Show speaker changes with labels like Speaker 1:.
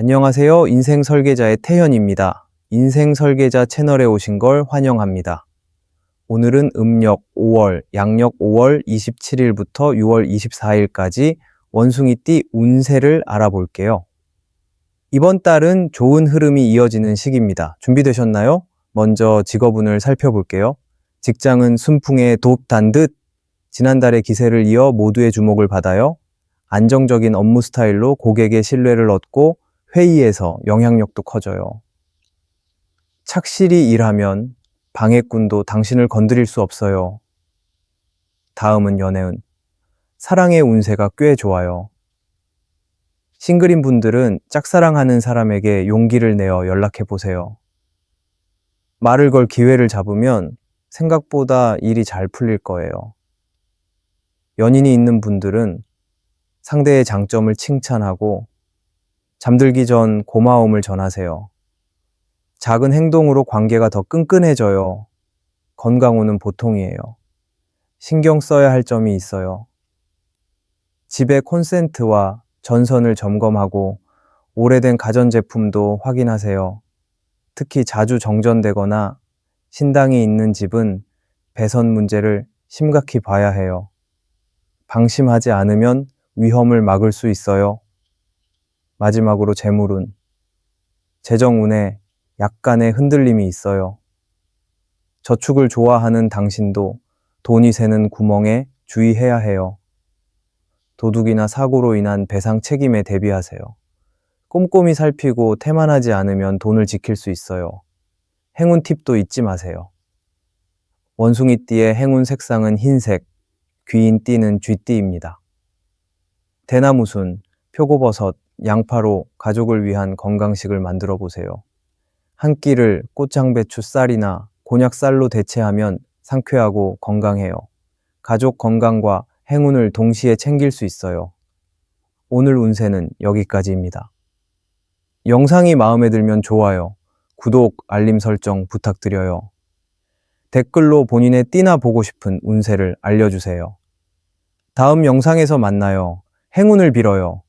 Speaker 1: 안녕하세요. 인생 설계자의 태현입니다. 인생 설계자 채널에 오신 걸 환영합니다. 오늘은 음력 5월, 양력 5월 27일부터 6월 24일까지 원숭이띠 운세를 알아볼게요. 이번 달은 좋은 흐름이 이어지는 시기입니다. 준비되셨나요? 먼저 직업운을 살펴볼게요. 직장은 순풍에 돕단 듯 지난달의 기세를 이어 모두의 주목을 받아요. 안정적인 업무 스타일로 고객의 신뢰를 얻고 회의에서 영향력도 커져요. 착실히 일하면 방해꾼도 당신을 건드릴 수 없어요. 다음은 연애운. 사랑의 운세가 꽤 좋아요. 싱글인 분들은 짝사랑하는 사람에게 용기를 내어 연락해 보세요. 말을 걸 기회를 잡으면 생각보다 일이 잘 풀릴 거예요. 연인이 있는 분들은 상대의 장점을 칭찬하고 잠들기 전 고마움을 전하세요. 작은 행동으로 관계가 더 끈끈해져요. 건강운은 보통이에요. 신경 써야 할 점이 있어요. 집의 콘센트와 전선을 점검하고 오래된 가전제품도 확인하세요. 특히 자주 정전되거나 신당이 있는 집은 배선 문제를 심각히 봐야 해요. 방심하지 않으면 위험을 막을 수 있어요. 마지막으로 재물운. 재정운에 약간의 흔들림이 있어요. 저축을 좋아하는 당신도 돈이 새는 구멍에 주의해야 해요. 도둑이나 사고로 인한 배상 책임에 대비하세요. 꼼꼼히 살피고 태만하지 않으면 돈을 지킬 수 있어요. 행운 팁도 잊지 마세요. 원숭이띠의 행운 색상은 흰색, 귀인띠는 쥐띠입니다. 대나무순, 표고버섯, 양파로 가족을 위한 건강식을 만들어 보세요. 한 끼를 꽃장배추 쌀이나 곤약 쌀로 대체하면 상쾌하고 건강해요. 가족 건강과 행운을 동시에 챙길 수 있어요. 오늘 운세는 여기까지입니다. 영상이 마음에 들면 좋아요, 구독, 알림 설정 부탁드려요. 댓글로 본인의 띠나 보고 싶은 운세를 알려주세요. 다음 영상에서 만나요. 행운을 빌어요.